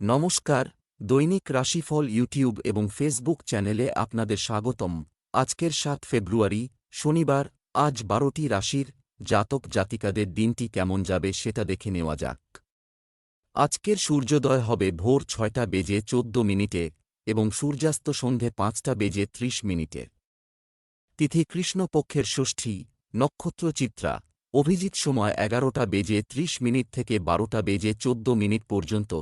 নমস্কার, দৈনিক রাশিফল ইউটিউব এবং ফেসবুক চ্যানেলে আপনাদের স্বাগতম। আজকের সাত ফেব্রুয়ারি, শনিবার, আজ বারোটি রাশির জাতক জাতিকাদের দিনটি কেমন যাবে সেটা দেখে নেওয়া যাক। আজকের সূর্যোদয় হবে ভোর ছয়টা বেজে চোদ্দ মিনিটে এবং সূর্যাস্ত সন্ধে পাঁচটা বেজে ত্রিশ মিনিটে। তিথি কৃষ্ণপক্ষের ষষ্ঠী, নক্ষত্র চিত্রা, অভিজিৎ সময় এগারোটা বেজে ত্রিশ মিনিট থেকে বারোটা বেজে চোদ্দ মিনিট পর্যন্ত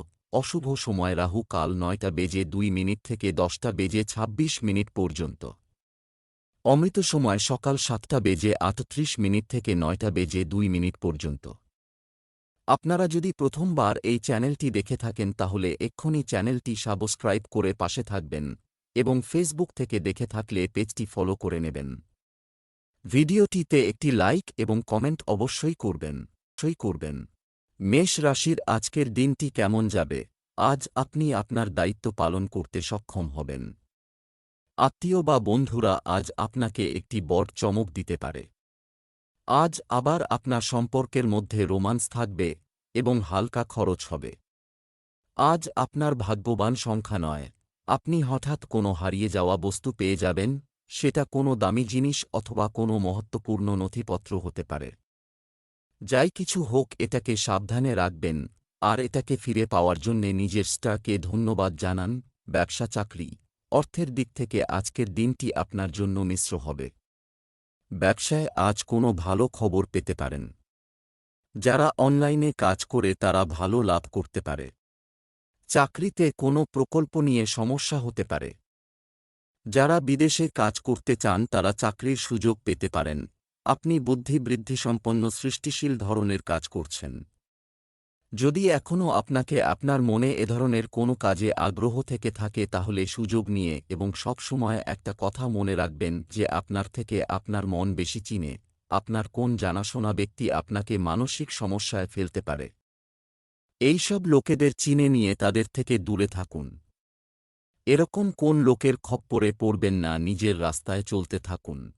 অশুভ সময় রাহু কাল নয়টা বেজে দুই মিনিট থেকে দশটা বেজে ২৬ মিনিট পর্যন্ত। অমৃত সময় সকাল সাতটা বেজে আটত্রিশ মিনিট থেকে নয়টা বেজে দুই মিনিট পর্যন্ত। আপনারা যদি প্রথমবার এই চ্যানেলটি দেখে থাকেন তাহলে এক্ষুনি চ্যানেলটি সাবস্ক্রাইব করে পাশে থাকবেন এবং ফেসবুক থেকে দেখে থাকলে পেজটি ফলো করে নেবেন। ভিডিওটিতে একটি লাইক এবং কমেন্ট অবশ্যই করবেন অবশ্যই করবেন। মেষ রাশির আজকের দিনটি কেমন যাবে? আজ আপনি আপনার দায়িত্ব পালন করতে সক্ষম হবেন। আত্মীয় বা বন্ধুরা আজ আপনাকে একটি বড় চমক দিতে পারে। আজ আবার আপনার সম্পর্কের মধ্যে রোমান্স থাকবে এবং হালকা খরচ হবে। আজ আপনার ভাগ্যবান সংখ্যা নয়। আপনি হঠাৎ কোনো হারিয়ে যাওয়া বস্তু পেয়ে যাবেন, সেটা কোনো দামি জিনিস অথবা কোনো মহত্বপূর্ণ নথিপত্র হতে পারে। যাই কিছু হোক এটাকে সাবধানে রাখবেন। আর এটাকে ফিরে পাওয়ার জন্যে নিজের স্টারকে ধন্যবাদ জানান ব্যবসা চাকরি। অর্থের দিক থেকে আজকের দিনটি আপনার জন্য মিশ্র হবে। ব্যবসায় আজ কোনো ভালো খবর পেতে পারেন। যারা অনলাইনে কাজ করে তারা ভালো লাভ করতে পারে। চাকরিতে কোনো প্রকল্প নিয়ে সমস্যা হতে পারে। যারা বিদেশে কাজ করতে চান তারা চাকরির সুযোগ পেতে পারেন। আপনি বুদ্ধিবৃদ্ধিসম্পন্ন সৃষ্টিশীল ধরনের কাজ করছেন। যদি এখনও আপনাকে আপনার মনে এ ধরনের কোনো কাজে আগ্রহ থেকে থাকে তাহলে সুযোগ নিয়ে এবং সব সময় একটা কথা মনে রাখবেন যে আপনার থেকে আপনার মন বেশি চিনে। আপনার কোন জানাশোনা ব্যক্তি আপনাকে মানসিক সমস্যায় ফেলতে পারে। এইসব লোকেদের চিনে নিয়ে তাদের থেকে দূরে থাকুন। এরকম কোন লোকের খপ্পরে পড়বেন না নিজের রাস্তায় চলতে থাকুন।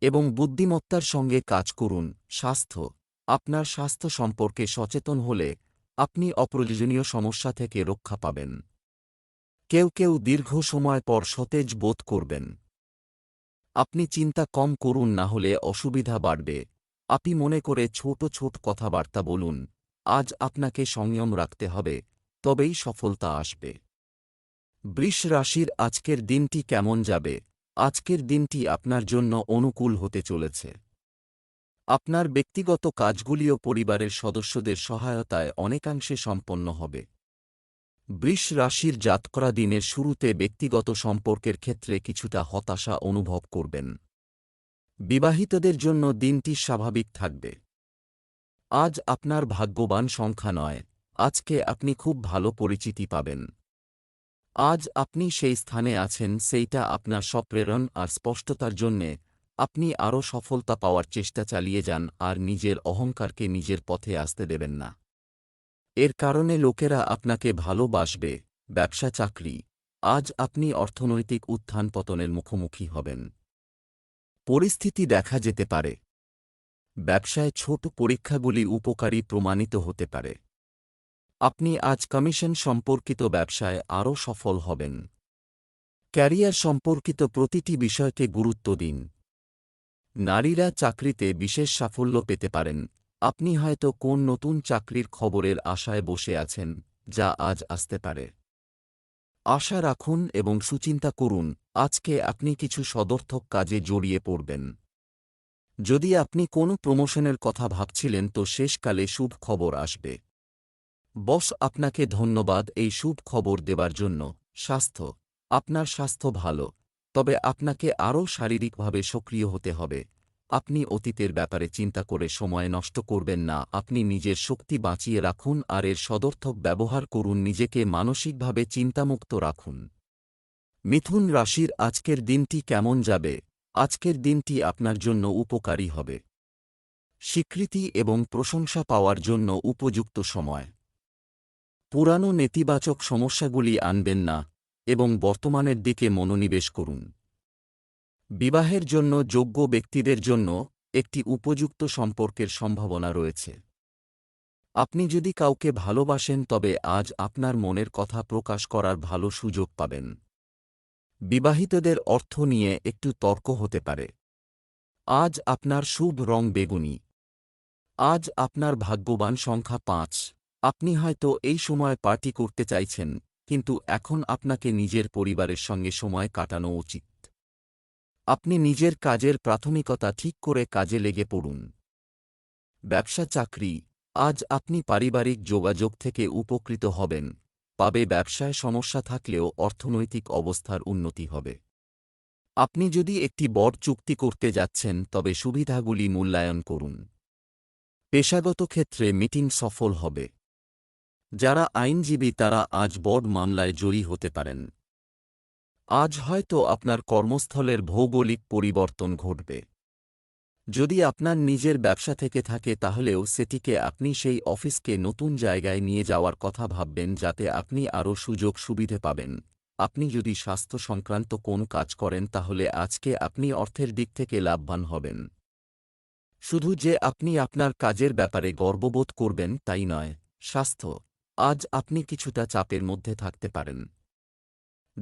এবং বুদ্ধিমত্তার সঙ্গে কাজ করুন, স্বাস্থ্য আপনার স্বাস্থ্য সম্পর্কে সচেতন হলে আপনি অপ্রয়োজনীয় সমস্যা থেকে রক্ষা পাবেন। কেউ কেউ দীর্ঘ সময় পর সতেজ বোধ করবেন। আপনি চিন্তা কম করুন না হলে অসুবিধা বাড়বে। আপনি মনে করে ছোট ছোট কথাবার্তা বলুন, আজ আপনাকে সংযম রাখতে হবে, তবেই সফলতা আসবে। বৃষ রাশির আজকের দিনটি কেমন যাবে? আজকের দিনটি আপনার জন্য অনুকূল হতে চলেছে। আপনার ব্যক্তিগত কাজগুলিও পরিবারের সদস্যদের সহায়তায় অনেকাংশে সম্পন্ন হবে। বৃষ রাশির জাতকরা দিনের শুরুতে ব্যক্তিগত সম্পর্কের ক্ষেত্রে কিছুটা হতাশা অনুভব করবেন। বিবাহিতদের জন্য দিনটি স্বাভাবিক থাকবে। আজ আপনার ভাগ্যবান সংখ্যা নয়, আজকে আপনি খুব ভালো পরিচিতি পাবেন। আজ আপনি সেই স্থানে আছেন, সেইটা আপনার সপ্রেরণ আর স্পষ্টতার জন্যে আপনি আরও সফলতা পাওয়ার চেষ্টা চালিয়ে যান আর নিজের অহংকারকে নিজের পথে আসতে দেবেন না। এর কারণে লোকেরা আপনাকে ভালোবাসবে, ব্যবসা, চাকরি। আজ আপনি অর্থনৈতিক উত্থান পতনের মুখোমুখি হবেন। পরিস্থিতি দেখা যেতে পারে। ব্যবসায় ছোট পরীক্ষাগুলি উপকারী প্রমাণিত হতে পারে। আপনি আজ কমিশন সম্পর্কিত ব্যবসায় আরও সফল হবেন। ক্যারিয়ার সম্পর্কিত প্রতিটি বিষয়কে গুরুত্ব দিন। নারীরা চাকরিতে বিশেষ সাফল্য পেতে পারেন। আপনি হয়তো কোন নতুন চাকরির খবরের আশায় বসে আছেন, যা আজ আসতে পারে। আশা রাখুন এবং সুচিন্তা করুন, আজকে আপনি কিছু সদর্থক কাজে জড়িয়ে পড়বেন। যদি আপনি কোনো প্রমোশনের কথা ভাবছিলেন, তো শেষকালে শুভ খবর আসবে। বস, আপনাকে ধন্যবাদ এই শুভ খবর দেবার জন্য। স্বাস্থ্য, আপনার স্বাস্থ্য ভালো। তবে আপনাকে আরও শারীরিকভাবে সক্রিয় হতে হবে। আপনি অতীতের ব্যাপারে চিন্তা করে সময় নষ্ট করবেন না। আপনি নিজের শক্তি বাঁচিয়ে রাখুন আর এর সদর্থক ব্যবহার করুন। নিজেকে মানসিকভাবে চিন্তামুক্ত রাখুন। মিথুন রাশির আজকের দিনটি কেমন যাবে? আজকের দিনটি আপনার জন্য উপকারী হবে। স্বীকৃতি এবং প্রশংসা পাওয়ার জন্য উপযুক্ত সময়। পুরানো নেতিবাচক সমস্যাগুলি আনবেন না। এবং বর্তমানের দিকে মনোনিবেশ করুন। বিবাহের জন্য যোগ্য ব্যক্তিদের জন্য একটি উপযুক্ত সম্পর্কের সম্ভাবনা রয়েছে। আপনি যদি কাউকে ভালোবাসেন, তবে আজ আপনার মনের কথা প্রকাশ করার ভালো সুযোগ পাবেন। বিবাহিতদের অর্থ নিয়ে একটু তর্ক হতে পারে। আজ আপনার শুভ রং বেগুনি। আজ আপনার ভাগ্যবান সংখ্যা পাঁচ। আপনি হয়তো এই সময় পার্টি করতে চাইছেন। কিন্তু এখন আপনাকে নিজের পরিবারের সঙ্গে সময় কাটানো উচিত। আপনি নিজের কাজের প্রাথমিকতা ঠিক করে কাজে লেগে পড়ুন। ব্যবসা চাকরি, আজ আপনি পারিবারিক যোগাযোগ থেকে উপকৃত হবেন, পাবে ব্যবসায় সমস্যা থাকলেও অর্থনৈতিক অবস্থার উন্নতি হবে। আপনি যদি একটি বড় চুক্তি করতে যাচ্ছেন, তবে সুবিধাগুলি মূল্যায়ন করুন। পেশাগত ক্ষেত্রে মিটিং সফল হবে। যারা আইনজীবী তারা আজ বড় মামলায় জয়ী হতে পারেন। আজ হয়তো আপনার কর্মস্থলের ভৌগোলিক পরিবর্তন ঘটবে। যদি আপনার নিজের ব্যবসা থেকে থাকে তাহলেও সেটিকে আপনি সেই অফিসকে নতুন জায়গায় নিয়ে যাওয়ার কথা ভাববেন যাতে আপনি আরও সুযোগ সুবিধে পাবেন। আপনি যদি স্বাস্থ্য সংক্রান্ত কোন কাজ করেন তাহলে আজকে আপনি অর্থের দিক থেকে লাভবান হবেন। শুধু যে আপনি আপনার কাজের ব্যাপারে গর্ববোধ করবেন তাই নয়, স্বাস্থ্য। আজ আপনি কিছুটা চাপের মধ্যে থাকতে পারেন।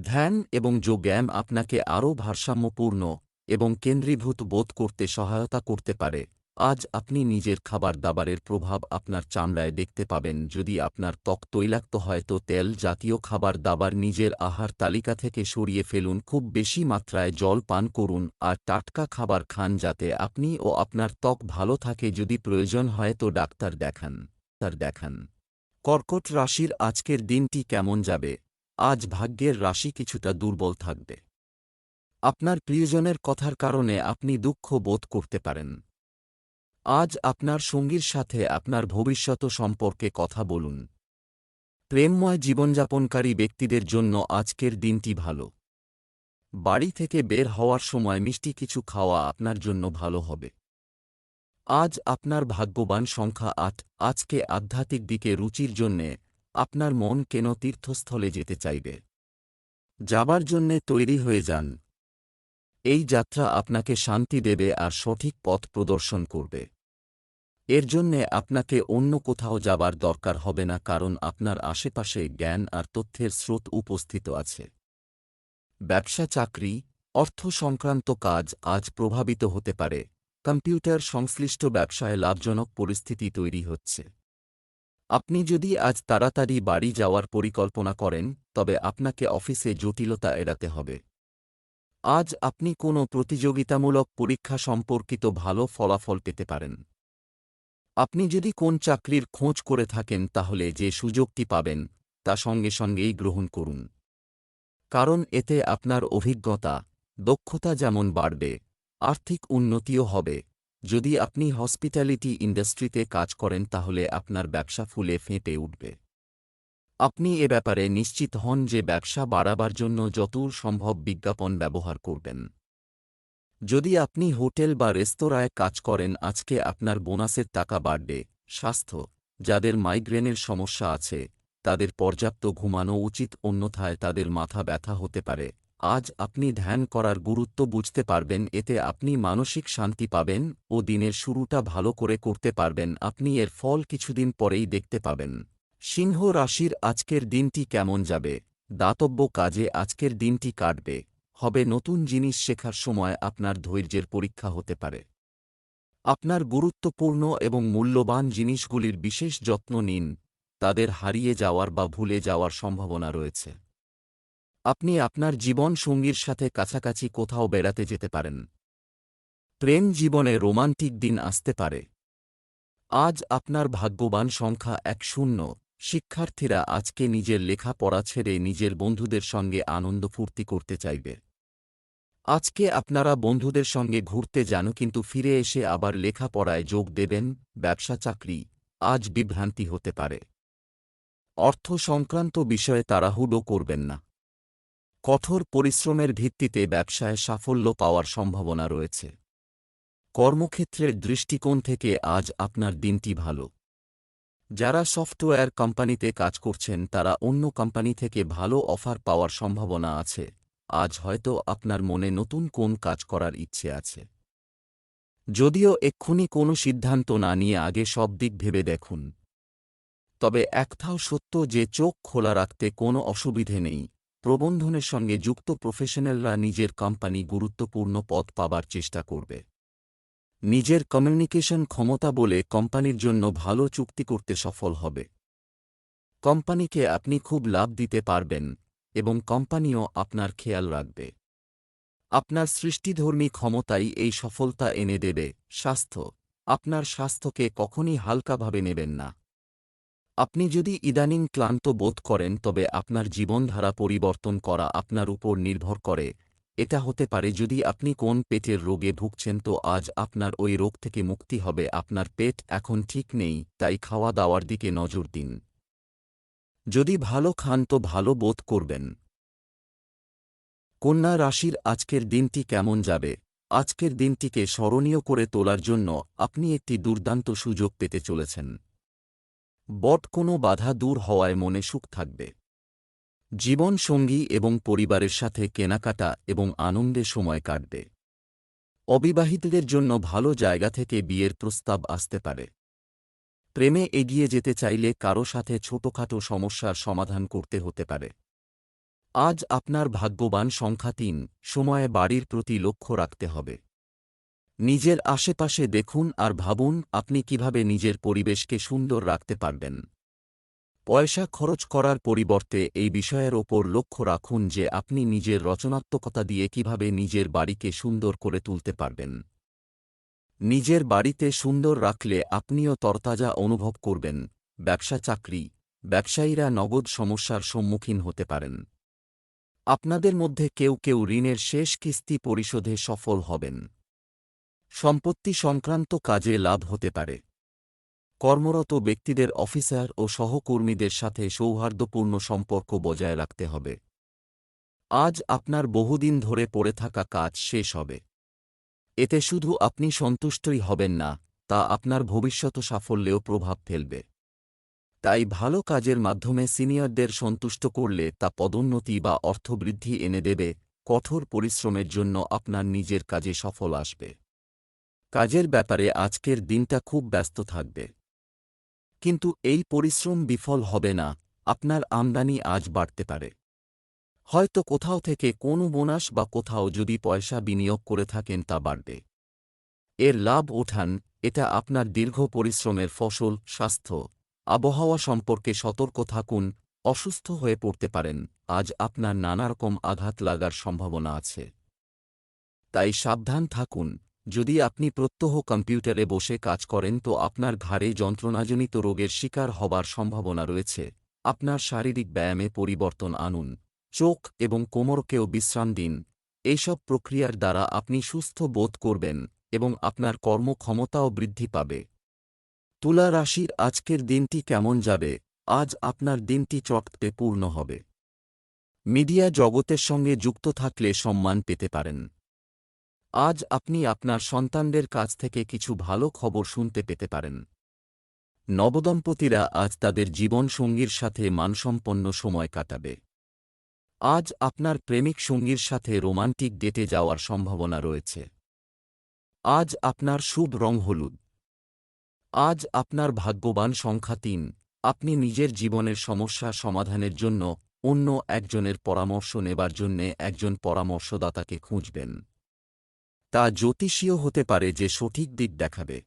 ধ্যান এবং যোগ্যাম আপনাকে আরও ভারসাম্যপূর্ণ এবং কেন্দ্রীভূত বোধ করতে সহায়তা করতে পারে। আজ আপনি নিজের খাবার দাবারের প্রভাব আপনার চামড়ায় দেখতে পাবেন। যদি আপনার ত্বক তৈলাক্ত হয়, তো তেল জাতীয় খাবার দাবার নিজের আহার তালিকা থেকে সরিয়ে ফেলুন। খুব বেশি মাত্রায় জল পান করুন আর টাটকা খাবার খান যাতে আপনি ও আপনার ত্বক ভালো থাকে। যদি প্রয়োজন হয়, তো ডাক্তার দেখান। তার দেখান। কর্কট রাশির আজকের দিনটি কেমন যাবে? আজ ভাগ্যের রাশি কিছুটা দুর্বল থাকবে। আপনার প্রিয়জনের কথার কারণে আপনি দুঃখ বোধ করতে পারেন। আজ আপনার সঙ্গীর সাথে আপনার ভবিষ্যৎ সম্পর্কে কথা বলুন। প্রেমময় জীবনযাপনকারী ব্যক্তিদের জন্য আজকের দিনটি ভালো। বাড়ি থেকে বের হওয়ার সময় মিষ্টি কিছু খাওয়া আপনার জন্য ভালো হবে। আজ আপনার ভাগ্যবান সংখ্যা আট, আজকে আধ্যাত্মিক দিকে রুচির জন্যে আপনার মন কেন তীর্থস্থলে যেতে চাইবে? যাবার জন্যে তৈরি হয়ে যান। এই যাত্রা আপনাকে শান্তি দেবে আর সঠিক পথ প্রদর্শন করবে। এর জন্যে আপনাকে অন্য কোথাও যাবার দরকার হবে না কারণ আপনার আশেপাশে জ্ঞান আর তথ্যের স্রোত উপস্থিত আছে। ব্যবসা চাকরি, অর্থ সংক্রান্ত কাজ আজ প্রভাবিত হতে পারে। কম্পিউটার সংশ্লিষ্ট ব্যবসায় লাভজনক পরিস্থিতি তৈরি হচ্ছে। আপনি যদি আজ তাড়াতাড়ি বাড়ি যাওয়ার পরিকল্পনা করেন, তবে আপনাকে অফিসে জটিলতা এড়াতে হবে। আজ আপনি কোনো প্রতিযোগিতামূলক পরীক্ষা সম্পর্কিত ভালো ফলাফল পেতে পারেন। আপনি যদি কোন চাকরির খোঁজ করে থাকেন, তাহলে যে সুযোগটি পাবেন, তা সঙ্গে সঙ্গেই গ্রহণ করুন। কারণ এতে আপনার অভিজ্ঞতা, দক্ষতা যেমন বাড়বে আর্থিক উন্নতিও হবে। যদি আপনি হসপিটালিটি ইন্ডাস্ট্রিতে কাজ করেন তাহলে আপনার ব্যবসা ফুলে ফেঁটে উঠবে। আপনি এ ব্যাপারে নিশ্চিত হন যে ব্যবসা বাড়াবার জন্য যতদূর সম্ভব বিজ্ঞাপন ব্যবহার করবেন। যদি আপনি হোটেল বা রেস্তোরাঁয় কাজ করেন, আজকে আপনার বোনাসের টাকা বাড়বে। স্বাস্থ্য, যাদের মাইগ্রেনের সমস্যা আছে, তাদের পর্যাপ্ত ঘুমানো উচিত, অন্যথায় তাদের মাথা ব্যথা হতে পারে। আজ আপনি ধ্যান করার গুরুত্ব বুঝতে পারবেন, এতে আপনি মানসিক শান্তি পাবেন ও দিনের শুরুটা ভালো করে করতে পারবেন। আপনি এর ফল কিছুদিন পরেই দেখতে পাবেন। সিংহ রাশির আজকের দিনটি কেমন যাবে? দাতব্য কাজে আজকের দিনটি কাটবে। হবে নতুন জিনিস শেখার সময় আপনার ধৈর্যের পরীক্ষা হতে পারে। আপনার গুরুত্বপূর্ণ এবং মূল্যবান জিনিসগুলির বিশেষ যত্ন নিন। তাদের হারিয়ে যাওয়ার বা ভুলে যাওয়ার সম্ভাবনা রয়েছে। আপনি আপনার জীবন সঙ্গীর সাথে কাছাকাছি কোথাও বেড়াতে যেতে পারেন। প্রেম জীবনে রোমান্টিক দিন আসতে পারে। আজ আপনার ভাগ্যবান সংখ্যা এক শূন্য। শিক্ষার্থীরা আজকে নিজের লেখাপড়া ছেড়ে নিজের বন্ধুদের সঙ্গে আনন্দ ফুর্তি করতে চাইবে। আজকে আপনারা বন্ধুদের সঙ্গে ঘুরতে যান কিন্তু ফিরে এসে আবার লেখাপড়ায় যোগ দেবেন, ব্যবসা, চাকরি। আজ বিভ্রান্তি হতে পারে। অর্থ সংক্রান্ত বিষয়ে তাড়াহুড়ো করবেন না। কঠোর পরিশ্রমের ভিত্তিতে ব্যবসায় সাফল্য পাওয়ার সম্ভাবনা রয়েছে। কর্মক্ষেত্রের দৃষ্টিকোণ থেকে আজ আপনার দিনটি ভালো। যারা সফটওয়্যার কোম্পানিতে কাজ করছেন, তারা অন্য কোম্পানি থেকে ভালো অফার পাওয়ার সম্ভাবনা আছে। আজ হয়তো আপনার মনে নতুন কোন কাজ করার ইচ্ছে আছে। যদিও এক্ষুনি কোনো সিদ্ধান্ত না নিয়ে আগে সব দিক ভেবে দেখুন। তবে একথাও সত্য যে চোখ খোলা রাখতে কোনো অসুবিধে নেই। প্রবন্ধনের সঙ্গে যুক্ত প্রফেশনালরা নিজের কোম্পানি গুরুত্বপূর্ণ পদ পাবার চেষ্টা করবে। নিজের কমিউনিকেশন ক্ষমতা বলে কোম্পানির জন্য ভালো চুক্তি করতে সফল হবে। কোম্পানিকে আপনি খুব লাভ দিতে পারবেন এবং কোম্পানিও আপনার খেয়াল রাখবে। আপনার সৃষ্টিধর্মী ক্ষমতাই এই সফলতা এনে দেবে। স্বাস্থ্য। আপনার স্বাস্থ্যকে কখনই হালকাভাবে নেবেন না। আপনি যদি ইদানিং ক্লান্ত বোধ করেন, তবে আপনার জীবনধারা পরিবর্তন করা আপনার উপর নির্ভর করে। এটা হতে পারে যদি আপনি কোন পেটের রোগে ভুগছেন, তো আজ আপনার ওই রোগ থেকে মুক্তি হবে, আপনার পেট এখন ঠিক নেই, তাই খাওয়া দাওয়ার দিকে নজর দিন। যদি ভালো খান, তো ভালো বোধ করবেন। কন্যা রাশির আজকের দিনটি কেমন যাবে? আজকের দিনটিকে স্মরণীয় করে তোলার জন্য আপনি একটি দুর্দান্ত সুযোগ পেতে চলেছেন। বট কোনো বাধা দূর হওয়ায় মনে সুখ থাকবে। জীবন সঙ্গী এবং পরিবারের সাথে কেনাকাটা এবং আনন্দে সময় কাটবে। অবিবাহিতদের জন্য ভালো জায়গা থেকে বিয়ের প্রস্তাব আসতে পারে। প্রেমে এগিয়ে যেতে চাইলে কারও সাথে ছোটখাটো সমস্যার সমাধান করতে হতে পারে। আজ আপনার ভাগ্যবান সংখ্যা তিন, সময়ে বাড়ির প্রতি লক্ষ্য রাখতে হবে। নিজের আশেপাশে দেখুন আর ভাবুন আপনি কীভাবে নিজের পরিবেশকে সুন্দর রাখতে পারবেন। পয়সা খরচ করার পরিবর্তে এই বিষয়ের ওপর লক্ষ্য রাখুন যে আপনি নিজের রচনাত্মকতা দিয়ে কীভাবে নিজের বাড়িকে সুন্দর করে তুলতে পারবেন। নিজের বাড়িতে সুন্দর রাখলে আপনিও তরতাজা অনুভব করবেন। ব্যবসা চাকরি, ব্যবসায়ীরা নগদ সমস্যার সম্মুখীন হতে পারেন। আপনাদের মধ্যে কেউ কেউ ঋণের শেষ কিস্তি পরিশোধে সফল হবেন। সম্পত্তি সংক্রান্ত কাজে লাভ হতে পারে। কর্মরত ব্যক্তিদের অফিসার ও সহকর্মীদের সাথে সৌহার্দ্যপূর্ণ সম্পর্ক বজায় রাখতে হবে। আজ আপনার বহুদিন ধরে পড়ে থাকা কাজ শেষ হবে। এতে শুধু আপনি সন্তুষ্টই হবেন না, তা আপনার ভবিষ্যৎ সাফল্যেও প্রভাব ফেলবে। তাই ভালো কাজের মাধ্যমে সিনিয়রদের সন্তুষ্ট করলে তা পদোন্নতি বা অর্থবৃদ্ধি এনে দেবে, কঠোর পরিশ্রমের জন্য আপনার নিজের কাজে সফল আসবে। কাজের ব্যাপারে আজকের দিনটা খুব ব্যস্ত থাকবে। কিন্তু এই পরিশ্রম বিফল হবে না, আপনার আমদানি আজ বাড়তে পারে। হয়তো কোথাও থেকে কোনো বোনাস বা কোথাও যদি পয়সা বিনিয়োগ করে থাকেন তা বাড়বে। এর লাভ ওঠান, এটা আপনার দীর্ঘ পরিশ্রমের ফসল, স্বাস্থ্য, আবহাওয়া সম্পর্কে সতর্ক থাকুন, অসুস্থ হয়ে পড়তে পারেন, আজ আপনার নানারকম আঘাত লাগার সম্ভাবনা আছে। তাই সাবধান থাকুন যদি আপনি প্রত্যহ কম্পিউটারে বসে কাজ করেন তো আপনার ঘাড়ে যন্ত্রণাজনিত রোগের শিকার হবার সম্ভাবনা রয়েছে। আপনার শারীরিক ব্যায়ামে পরিবর্তন আনুন। চোখ এবং কোমরকেও বিশ্রাম দিন। এইসব প্রক্রিয়ার দ্বারা আপনি সুস্থ বোধ করবেন এবং আপনার কর্মক্ষমতাও বৃদ্ধি পাবে। তুলা রাশির আজকের দিনটি কেমন যাবে? আজ আপনার দিনটি চটকে পূর্ণ হবে। মিডিয়া জগতের সঙ্গে যুক্ত থাকলে সম্মান পেতে পারেন। আজ আপনি আপনার সন্তানদের কাছ থেকে কিছু ভালো খবর শুনতে পেতে পারেন। নবদম্পতিরা আজ তাদের জীবন সঙ্গীর সাথে মানসম্পন্ন সময় কাটাবে। আজ আপনার প্রেমিক সঙ্গীর সাথে রোমান্টিক ডেটে যাওয়ার সম্ভাবনা রয়েছে। আজ আপনার শুভ রং হলুদ। আজ আপনার ভাগ্যবান সংখ্যা তিন। আপনি নিজের জীবনের সমস্যা সমাধানের জন্য অন্য একজনের পরামর্শ নেবার জন্যে একজন পরামর্শদাতাকে খুঁজবেন। তা জ্যোতিষীয় হতে পারে যে সঠিক দিক দেখাবে।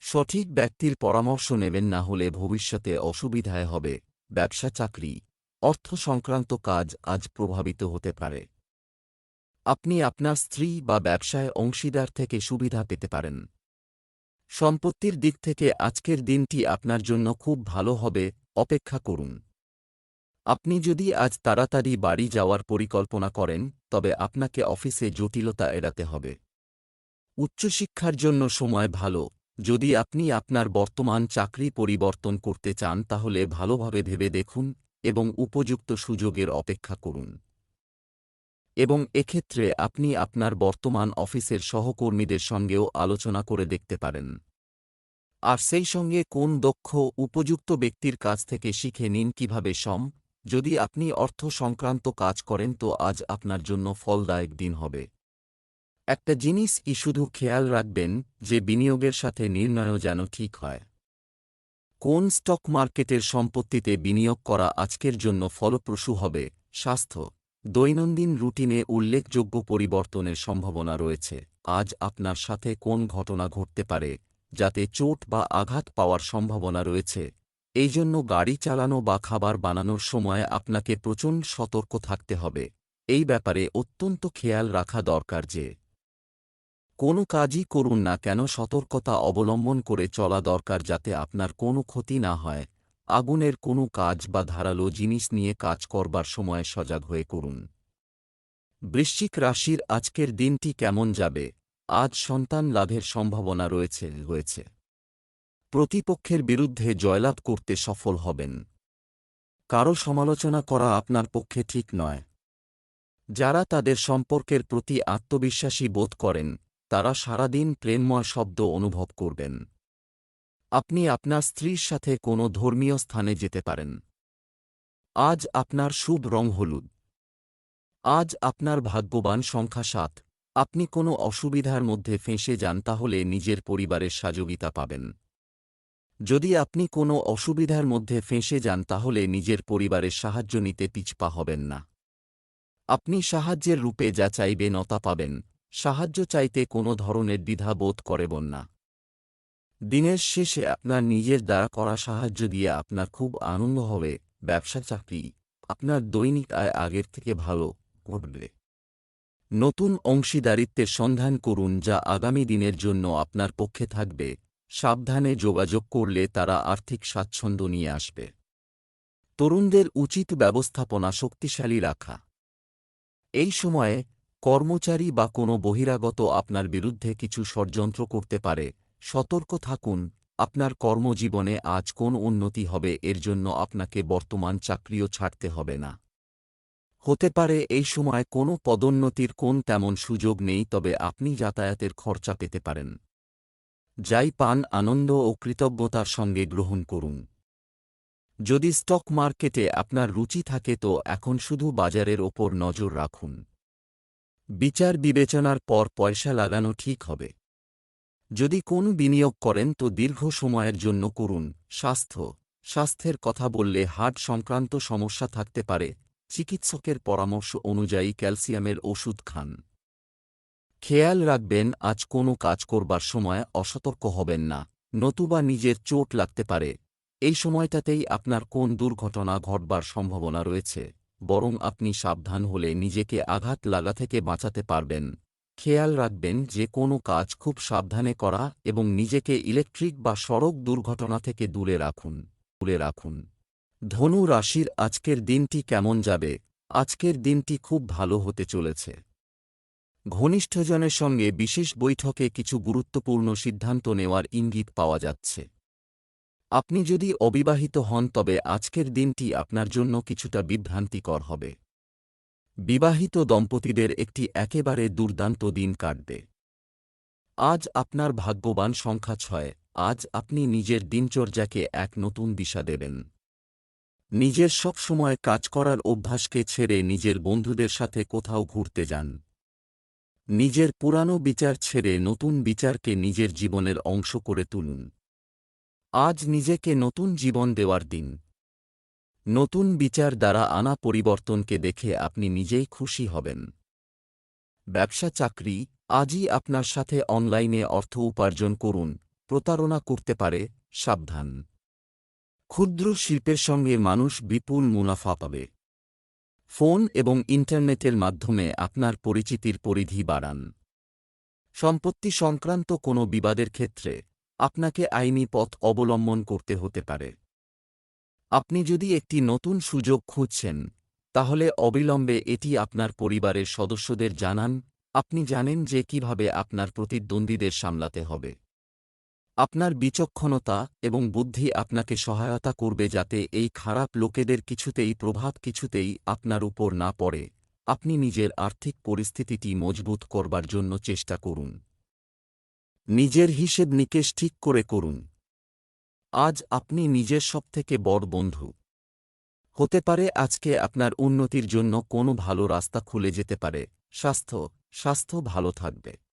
সঠিক ব্যক্তির পরামর্শ নেবেন না হলে ভবিষ্যতে অসুবিধায় হবে, ব্যবসা চাকরি, অর্থ সংক্রান্ত কাজ আজ প্রভাবিত হতে পারে। আপনি আপনার স্ত্রী বা ব্যবসায় অংশীদার থেকে সুবিধা পেতে পারেন। সম্পত্তির দিক থেকে আজকের দিনটি আপনার জন্য খুব ভালো হবে, অপেক্ষা করুন। আপনি যদি আজ তাড়াতাড়ি বাড়ি যাওয়ার পরিকল্পনা করেন, তবে আপনাকে অফিসে জটিলতা এড়াতে হবে। উচ্চশিক্ষার জন্য সময় ভালো। যদি আপনি আপনার বর্তমান চাকরি পরিবর্তন করতে চান, তাহলে ভালোভাবে ভেবে দেখুন এবং উপযুক্ত সুযোগের অপেক্ষা করুন। এবং এক্ষেত্রে আপনি আপনার বর্তমান অফিসের সহকর্মীদের সঙ্গেও আলোচনা করে দেখতে পারেন। আর সেই সঙ্গে কোন দক্ষ, উপযুক্ত ব্যক্তির কাছ থেকে শিখে নিন কীভাবে সম যদি আপনি অর্থ সংক্রান্ত কাজ করেন, তো আজ আপনার জন্য ফলদায়ক দিন হবে। একটা জিনিস ই শুধু খেয়াল রাখবেন, যে বিনিয়োগের সাথে নির্ণয়ও যেন ঠিক হয়? কোন স্টক মার্কেটের সম্পত্তিতে বিনিয়োগ করা আজকের জন্য ফলপ্রসূ হবে? স্বাস্থ্য। দৈনন্দিন রুটিনে উল্লেখযোগ্য পরিবর্তনের সম্ভাবনা রয়েছে। আজ আপনার সাথে কোন ঘটনা ঘটতে পারে, যাতে চোট বা আঘাত পাওয়ার সম্ভাবনা রয়েছে? এই জন্য গাড়ি চালানো বা খাবার বানানোর সময় আপনাকে প্রচণ্ড সতর্ক থাকতে হবে। এই ব্যাপারে অত্যন্ত খেয়াল রাখা দরকার যে, কোনো কাজই করুন না কেন, সতর্কতা অবলম্বন করে চলা দরকার যাতে আপনার কোনো ক্ষতি না হয়। আগুনের কোনো কাজ বা ধারালো জিনিস নিয়ে কাজ করবার সময় সজাগ হয়ে করুন। বৃশ্চিক রাশির আজকের দিনটি কেমন যাবে? আজ সন্তান লাভের সম্ভাবনা রয়েছে রয়েছে। প্রতিপক্ষের বিরুদ্ধে জয়লাভ করতে সফল হবেন। কারও সমালোচনা করা আপনার পক্ষে ঠিক নয়। যারা তাদের সম্পর্কের প্রতি আত্মবিশ্বাসী বোধ করেন, তারা সারাদিন প্রেমময় শব্দ অনুভব করবেন। আপনি আপনার স্ত্রীর সাথে কোনো ধর্মীয় স্থানে যেতে পারেন। আজ আপনার শুভ রং হলুদ। আজ আপনার ভাগ্যবান সংখ্যা সাত। আপনি কোনো অসুবিধার মধ্যে ফেঁসে যান, তাহলে নিজের পরিবারের সাযোগিতা পাবেন। যদি আপনি কোনো অসুবিধার মধ্যে ফেঁসে যান তাহলে নিজের পরিবারের সাহায্য নিতে পিছপা হবেন না। আপনি সাহায্যের রূপে যা চাইবে নতা পাবেন, সাহায্য চাইতে কোনো ধরনের দ্বিধা বোধ করবেন না। দিনের শেষে আপনার নিজের দ্বারা করা সাহায্য দিয়ে আপনার খুব আনন্দ হবে, ব্যবসা চাকরি, আপনার দৈনিক আয় আগের থেকে ভালো ঘটবে নতুন অংশীদারিত্বের সন্ধান করুন যা আগামী দিনের জন্য আপনার পক্ষে থাকবে। সাবধানে যোগাযোগ করলে তারা আর্থিক স্বাচ্ছন্দ্য নিয়ে আসবে। তরুণদের উচিত ব্যবস্থাপনা শক্তিশালী রাখা। এই সময়ে কর্মচারী বা কোনো বহিরাগত আপনার বিরুদ্ধে কিছু ষড়যন্ত্র করতে পারে। সতর্ক থাকুন, আপনার কর্মজীবনে আজ কোন উন্নতি হবে এর জন্য আপনাকে বর্তমান চাকরিও ছাড়তে হবে না। হতে পারে এই সময় কোনো পদোন্নতির কোন তেমন সুযোগ নেই তবে আপনি যাতায়াতের খরচা পেতে পারেন। যাই পান, আনন্দ ও কৃতজ্ঞতার সঙ্গে গ্রহণ করুন। যদি স্টক মার্কেটে আপনার রুচি থাকে তো এখন শুধু বাজারের ওপর নজর রাখুন। বিচার বিবেচনার পর পয়সা লাগানো ঠিক হবে। যদি কোন বিনিয়োগ করেন তো দীর্ঘ সময়ের জন্য করুন। স্বাস্থ্য, স্বাস্থ্যের কথা বললে হার্ট সংক্রান্ত সমস্যা থাকতে পারে। চিকিৎসকের পরামর্শ অনুযায়ী ক্যালসিয়ামের ওষুধ খান। খেয়াল রাখবেন, আজ কোনো কাজ করবার সময় অসতর্ক হবেন না, নতুবা নিজের চোট লাগতে পারে। এই সময়টাতেই আপনার কোন দুর্ঘটনা ঘটবার সম্ভাবনা রয়েছে, বরং আপনি সাবধান হলে নিজেকে আঘাত লাগা থেকে বাঁচাতে পারবেন। খেয়াল রাখবেন যে কোনো কাজ খুব সাবধানে করা এবং নিজেকে ইলেকট্রিক বা সড়ক দুর্ঘটনা থেকে দূরে রাখুন দূরে রাখুন। ধনু রাশির আজকের দিনটি কেমন যাবে? আজকের দিনটি খুব ভালো হতে চলেছে। ঘনিষ্ঠজনের সঙ্গে বিশেষ বৈঠকে কিছু গুরুত্বপূর্ণ সিদ্ধান্ত নেওয়ার ইঙ্গিত পাওয়া যাচ্ছে। আপনি যদি অবিবাহিত হন, তবে আজকের দিনটি আপনার জন্য কিছুটা বিভ্রান্তিকর হবে। বিবাহিত দম্পতিদের একটি একেবারে দুর্দান্ত দিন কাটবে। আজ আপনার ভাগ্যবান সংখ্যা ছয়, আজ আপনি নিজের দিনচর্যাকে এক নতুন দিশা দেবেন। নিজের সবসময় কাজ করার অভ্যাসকে ছেড়ে নিজের বন্ধুদের সাথে কোথাও ঘুরতে যান। নিজের পুরানো বিচার ছেড়ে নতুন বিচারকে নিজের জীবনের অংশ করে তুলুন। আজ নিজেকে নতুন জীবন দেওয়ার দিন। নতুন বিচার দ্বারা আনা পরিবর্তনকে দেখে আপনি নিজেই খুশি হবেন। ব্যবসা চাকরি, আজই আপনার সাথে অনলাইনে অর্থ উপার্জন করুন, প্রতারণা করতে পারে, সাবধান। ক্ষুদ্র শিল্পের সঙ্গে মানুষ বিপুল মুনাফা পাবে। ফোন এবং ইন্টারনেটের মাধ্যমে আপনার পরিচিতির পরিধি বাড়ান। সম্পত্তি সংক্রান্ত কোনো বিবাদের ক্ষেত্রে আপনাকে আইনি পথ অবলম্বন করতে হতে পারে। আপনি যদি একটি নতুন সুযোগ খুঁজছেন, তাহলে অবিলম্বে এটি আপনার পরিবারের সদস্যদের জানান। আপনি জানেন যে কীভাবে আপনার প্রতিদ্বন্দ্বীদের সামলাতে হবে। আপনার বিচক্ষণতা এবং বুদ্ধি আপনাকে সহায়তা করবে যাতে এই খারাপ লোকেদের কিছুতেই প্রভাব কিছুতেই আপনার উপর না পড়ে। আপনি নিজের আর্থিক পরিস্থিতিটি মজবুত করবার জন্য চেষ্টা করুন। নিজের হিসেব নিকেশ ঠিক করে করুন। আজ আপনি নিজের সবথেকে বড় বন্ধু। হতে পারে আজকে আপনার উন্নতির জন্য কোনো ভালো রাস্তা খুলে যেতে পারে। স্বাস্থ্য স্বাস্থ্য ভালো থাকবে।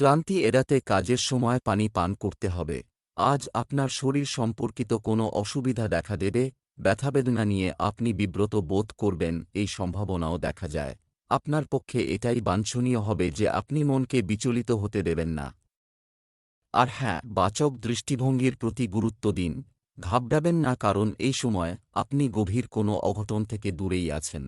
ক্লান্তি এড়াতে কাজের সময় পানি পান করতে হবে। আজ আপনার শরীর সম্পর্কিত কোনো অসুবিধা দেখা দেবে, ব্যথাবেদনা নিয়ে আপনি বিব্রত বোধ করবেন, এই সম্ভাবনাও দেখা যায়। আপনার পক্ষে এটাই বাঞ্ছনীয় হবে যে আপনি মনকে বিচলিত হতে দেবেন না। আর হ্যাঁ বাচক দৃষ্টিভঙ্গির প্রতি গুরুত্ব দিন। ঘাবড়াবেন না কারণ এই সময় আপনি গভীর কোনো অঘটন থেকে দূরেই আছেন।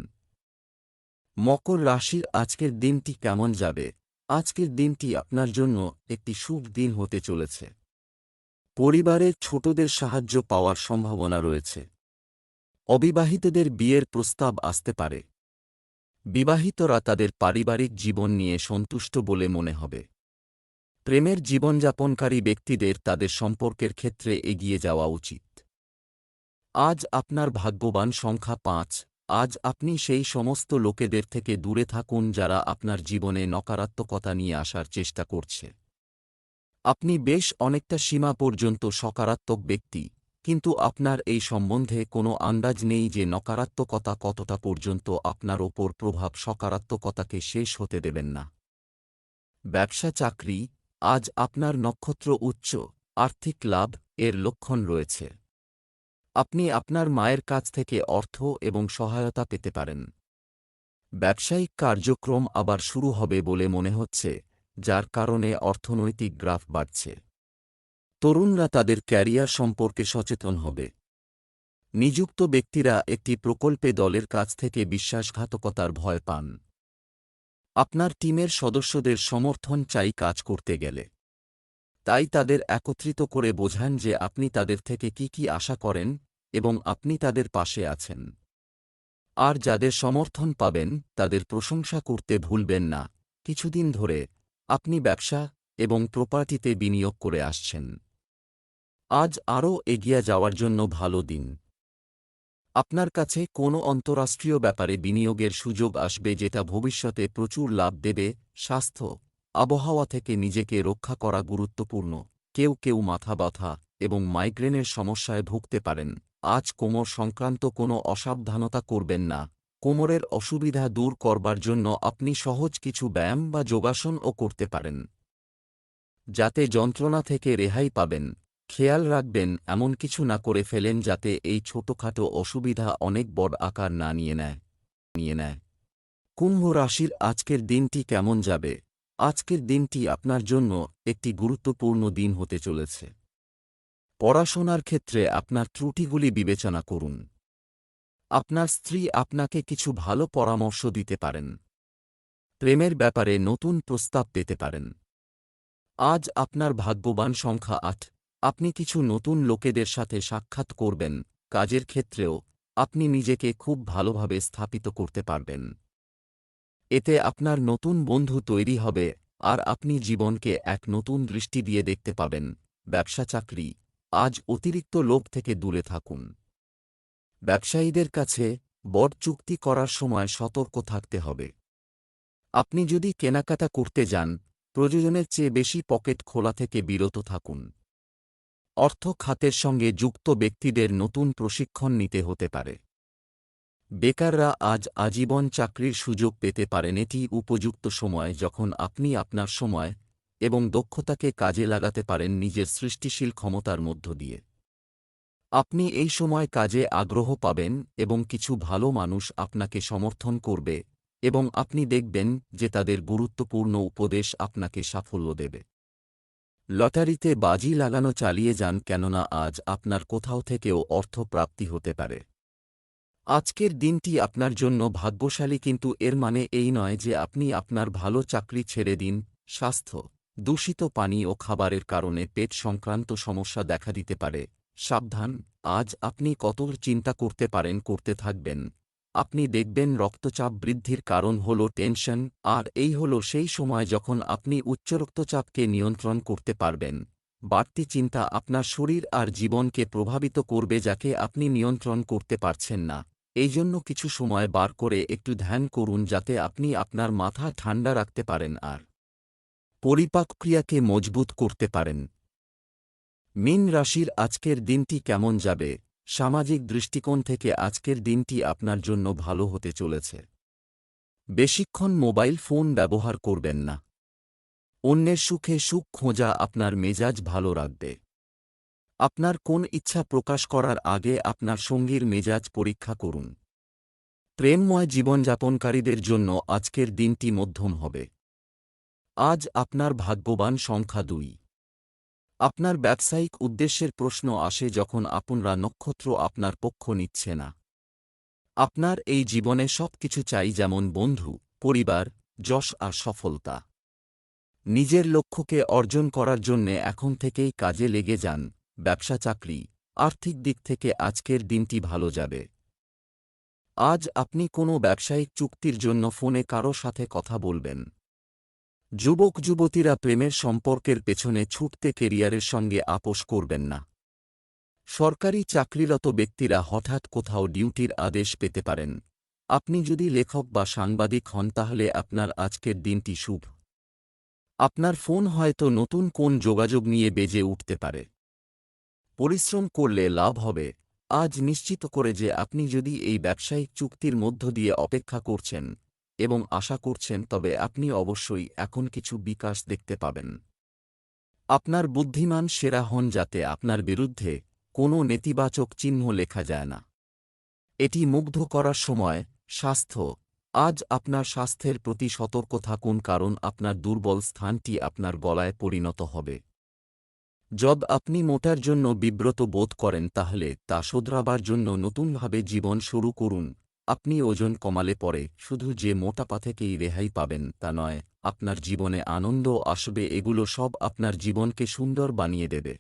মকর রাশির আজকের দিনটি কেমন যাবে? আজকের দিনটি আপনার জন্য একটি শুভ দিন হতে চলেছে। পরিবারের ছোটদের সাহায্য পাওয়ার সম্ভাবনা রয়েছে। অবিবাহিতদের বিয়ের প্রস্তাব আসতে পারে। বিবাহিতরা তাদের পারিবারিক জীবন নিয়ে সন্তুষ্ট বলে মনে হবে। প্রেমের জীবনযাপনকারী ব্যক্তিদের তাদের সম্পর্কের ক্ষেত্রে এগিয়ে যাওয়া উচিত। আজ আপনার ভাগ্যবান সংখ্যা পাঁচ। আজ আপনি সেই সমস্ত লোকেদের থেকে দূরে থাকুন যারা আপনার জীবনে নকারাত্মকতা নিয়ে আসার চেষ্টা করছে। আপনি বেশ অনেকটা সীমা পর্যন্ত সকারাত্মক ব্যক্তি, কিন্তু আপনার এই সম্বন্ধে কোনো আন্দাজ নেই যে নকারাত্মকতা কতটা পর্যন্ত আপনার ওপর প্রভাব সকারাত্মকতাকে শেষ হতে দেবেন না। ব্যবসা চাকরি, আজ আপনার নক্ষত্র উচ্চ, আর্থিক লাভ, এর লক্ষণ রয়েছে। আপনি আপনার মায়ের কাছ থেকে অর্থ এবং সহায়তা পেতে পারেন। ব্যবসায়িক কার্যক্রম আবার শুরু হবে বলে মনে হচ্ছে, যার কারণে অর্থনৈতিক গ্রাফ বাড়ছে। তরুণরা তাদের ক্যারিয়ার সম্পর্কে সচেতন হবে। নিযুক্ত ব্যক্তিরা একটি প্রকল্পে দলের কাছ থেকে বিশ্বাসঘাতকতার ভয় পান। আপনার টিমের সদস্যদের সমর্থন চাই কাজ করতে গেলে। তাই তাদের একত্রিত করে বোঝান যে আপনি তাদের থেকে কি কি আশা করেন এবং আপনি তাদের পাশে আছেন। আর যাদের সমর্থন পাবেন, তাদের প্রশংসা করতে ভুলবেন না। কিছুদিন ধরে আপনি ব্যবসা এবং প্রপার্টিতে বিনিয়োগ করে আসছেন। আজ আরও এগিয়ে যাওয়ার জন্য ভালো দিন। আপনার কাছে কোনো অন্তরাষ্ট্রীয় ব্যাপারে বিনিয়োগের সুযোগ আসবে যেটা ভবিষ্যতে প্রচুর লাভ দেবে, স্বাস্থ্য আবহাওয়া থেকে নিজেকে রক্ষা করা গুরুত্বপূর্ণ। কেউ কেউ মাথা ব্যথা এবং মাইগ্রেনের সমস্যায় ভুগতে পারেন। আজ কোমর সংক্রান্ত কোনো অসাবধানতা করবেন না। কোমরের অসুবিধা দূর করবার জন্য আপনি সহজ কিছু ব্যায়াম বা যোগাসনও করতে পারেন। যাতে যন্ত্রণা থেকে রেহাই পাবেন। খেয়াল রাখবেন, এমন কিছু না করে ফেলেন যাতে এই ছোটখাটো অসুবিধা অনেক বড় আকার না নিয়ে নেয়। নিয়ে নেয়। কুম্ভ রাশির আজকের দিনটি কেমন যাবে? আজকের দিনটি আপনার জন্য একটি গুরুত্বপূর্ণ দিন হতে চলেছে। পড়াশোনার ক্ষেত্রে আপনার ত্রুটিগুলি বিবেচনা করুন। আপনার স্ত্রী আপনাকে কিছু ভালো পরামর্শ দিতে পারেন। প্রেমের ব্যাপারে নতুন প্রস্তাব পেতে পারেন। আজ আপনার ভাগ্যবান সংখ্যা আট। আপনি কিছু নতুন লোকেদের সাথে সাক্ষাৎ করবেন। কাজের ক্ষেত্রেও আপনি নিজেকে খুব ভালোভাবে স্থাপিত করতে পারবেন। এতে আপনার নতুন বন্ধু তৈরি হবে, আর আপনি জীবনকে এক নতুন দৃষ্টি দিয়ে দেখতে পাবেন। ব্যবসা চাকরি। আজ অতিরিক্ত লোভ থেকে দূরে থাকুন। ব্যবসায়ীদের কাছে বড় চুক্তি করার সময় সতর্ক থাকতে হবে। আপনি যদি কেনাকাটা করতে যান, প্রয়োজনের চেয়ে বেশি পকেট খোলা থেকে বিরত থাকুন। অর্থ খাতের সঙ্গে যুক্ত ব্যক্তিদের নতুন প্রশিক্ষণ নিতে হতে পারে। বেকাররা আজ আজীবন চাকরির সুযোগ পেতে পারেন এটি উপযুক্ত সময় যখন আপনি আপনার সময় এবং দক্ষতাকে কাজে লাগাতে পারেন নিজের সৃষ্টিশীল ক্ষমতার মধ্য দিয়ে। আপনি এই সময় কাজে আগ্রহ পাবেন এবং কিছু ভালো মানুষ আপনাকে সমর্থন করবে এবং আপনি দেখবেন যে তাদের গুরুত্বপূর্ণ উপদেশ আপনাকে সাফল্য দেবে। লটারিতে বাজি লাগানো চালিয়ে যান কেননা আজ আপনার কোথাও থেকেও অর্থ প্রাপ্তি হতে পারে। আজকের দিনটি আপনার জন্য ভাগ্যশালী কিন্তু এর মানে এই নয় যে আপনি আপনার ভালো চাকরি ছেড়ে দিন, স্বাস্থ্য, দূষিত পানি ও খাবারের কারণে পেট সংক্রান্ত সমস্যা দেখা দিতে পারে। সাবধান, আজ আপনি কত চিন্তা করতে পারেন করতে থাকবেন। আপনি দেখবেন রক্তচাপ বৃদ্ধির কারণ হল টেনশন, আর এই হল সেই সময় যখন আপনি উচ্চ রক্তচাপকে নিয়ন্ত্রণ করতে পারবেন। বাড়তি চিন্তা আপনার শরীর আর জীবনকে প্রভাবিত করবে যাকে আপনি নিয়ন্ত্রণ করতে পারছেন না। এই জন্য কিছু সময় বার করে একটু ধ্যান করুন যাতে আপনি আপনার মাথা ঠান্ডা রাখতে পারেন আর পরিপাক ক্রিয়াকে মজবুত করতে পারেন। মিন রাশির আজকের দিনটি কেমন যাবে? সামাজিক দৃষ্টিকোণ থেকে আজকের দিনটি আপনার জন্য ভালো হতে চলেছে। বেশিক্ষণ মোবাইল ফোন ব্যবহার করবেন না। অন্যের সুখে সুখ খোঁজা আপনার মেজাজ ভালো রাখবে। আপনার কোন ইচ্ছা প্রকাশ করার আগে আপনার সঙ্গীর মেজাজ পরীক্ষা করুন। প্রেমময় জীবনযাপনকারীদের জন্য আজকের দিনটি মধ্যম হবে। আজ আপনার ভাগ্যবান সংখ্যা দুই। আপনার ব্যবসায়িক উদ্দেশ্যের প্রশ্ন আসে যখন আপনারা নক্ষত্র আপনার পক্ষ নিচ্ছে না। আপনার এই জীবনে সব কিছু চাই যেমন বন্ধু, পরিবার, যশ আর সফলতা। নিজের লক্ষ্যকে অর্জন করার জন্যে এখন থেকেই কাজে লেগে যান। ব্যবসা চাকরি, আর্থিক দিক থেকে আজকের দিনটি ভালো যাবে। আজ আপনি কোনো ব্যবসায়িক চুক্তির জন্য ফোনে কারও সাথে কথা বলবেন। যুবক, যুবতীরা প্রেমের সম্পর্কের পেছনে ছুটতে কেরিয়ারের সঙ্গে আপোষ করবেন না। সরকারি চাকরিরত ব্যক্তিরা হঠাৎ কোথাও ডিউটির আদেশ পেতে পারেন। আপনি যদি লেখক বা সাংবাদিক হন তাহলে আপনার আজকের দিনটি শুভ। আপনার ফোন হয়তো নতুন কোন যোগাযোগ নিয়ে বেজে উঠতে পারে। পরিশ্রম করলে লাভ হবে। আজ নিশ্চিত করে যে আপনি যদি এই ব্যবসায়িক চুক্তির মধ্য দিয়ে অপেক্ষা করছেন এবং আশা করছেন, তবে আপনি অবশ্যই এখন কিছু বিকাশ দেখতে পাবেন। আপনার বুদ্ধিমান সেরা হন যাতে আপনার বিরুদ্ধে কোনো নেতিবাচক চিহ্ন লেখা যায় না। এটি মুগ্ধ করার সময়, স্বাস্থ্য। আজ আপনার স্বাস্থ্যের প্রতি সতর্ক থাকুন, কারণ আপনার দুর্বল স্থানটি আপনার গলায় পরিণত হবে। জব আপনি মোটার জন্য বিব্রত বোধ করেন তাহলে তা শোধরাবার জন্য নতুনভাবে জীবন শুরু করুন। আপনি ওজন কমালে পরে শুধু যে মোটাপা থেকেই রেহাই পাবেন তা নয়, আপনার জীবনে আনন্দ আসবে, এগুলো সব আপনার জীবনকে সুন্দর বানিয়ে দেবে।